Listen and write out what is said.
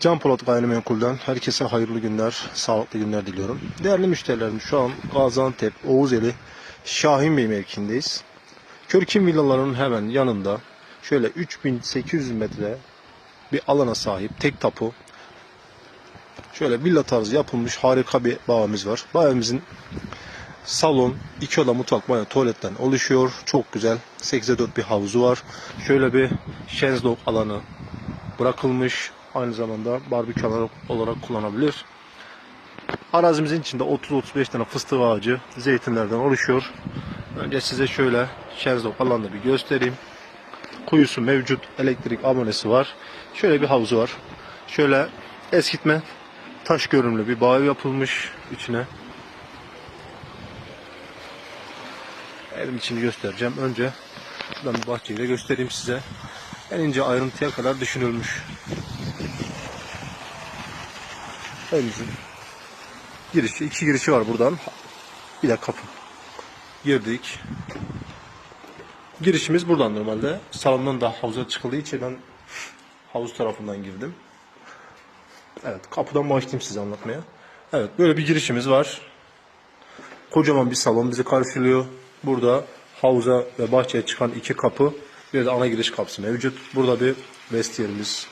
Can Polat Gayrimenkul'den herkese hayırlı günler, sağlıklı günler diliyorum. Değerli müşterilerim şu an Gaziantep, Oğuzeli, Şahin Bey mevkiindeyiz. Körkim villalarının hemen yanında şöyle 3800 metre bir alana sahip tek tapu. Şöyle villa tarzı yapılmış harika bir bağımız var. Bağımızın salon, iki oda mutfak, banyo, tuvaletten oluşuyor. Çok güzel. 8'e 4 bir havuzu var. Şöyle bir şezlong alanı bırakılmış. Aynı zamanda barbekü olarak kullanabilir. Arazimizin içinde 30-35 tane fıstık ağacı zeytinlerden oluşuyor. Önce size şöyle şezlong alanını bir göstereyim. Kuyusu mevcut, elektrik abonesi var. Şöyle bir havuzu var. Şöyle eskitme taş görünümlü bir bağ yapılmış içine. Evin içini göstereceğim. Önce şuradan bir bahçeyi de göstereyim size. En ince ayrıntıya kadar düşünülmüş. Evimizin girişi, iki girişi var buradan. Bir de kapı. Girdik. Girişimiz buradan normalde. Salondan da havuza çıkıldığı için ben havuz tarafından girdim. Evet, kapıdan başlayayım size anlatmaya. Evet, böyle bir girişimiz var. Kocaman bir salon bizi karşılıyor. Burada havuza ve bahçeye çıkan iki kapı, bir de ana giriş kapısı mevcut. Burada bir vestiyerimiz,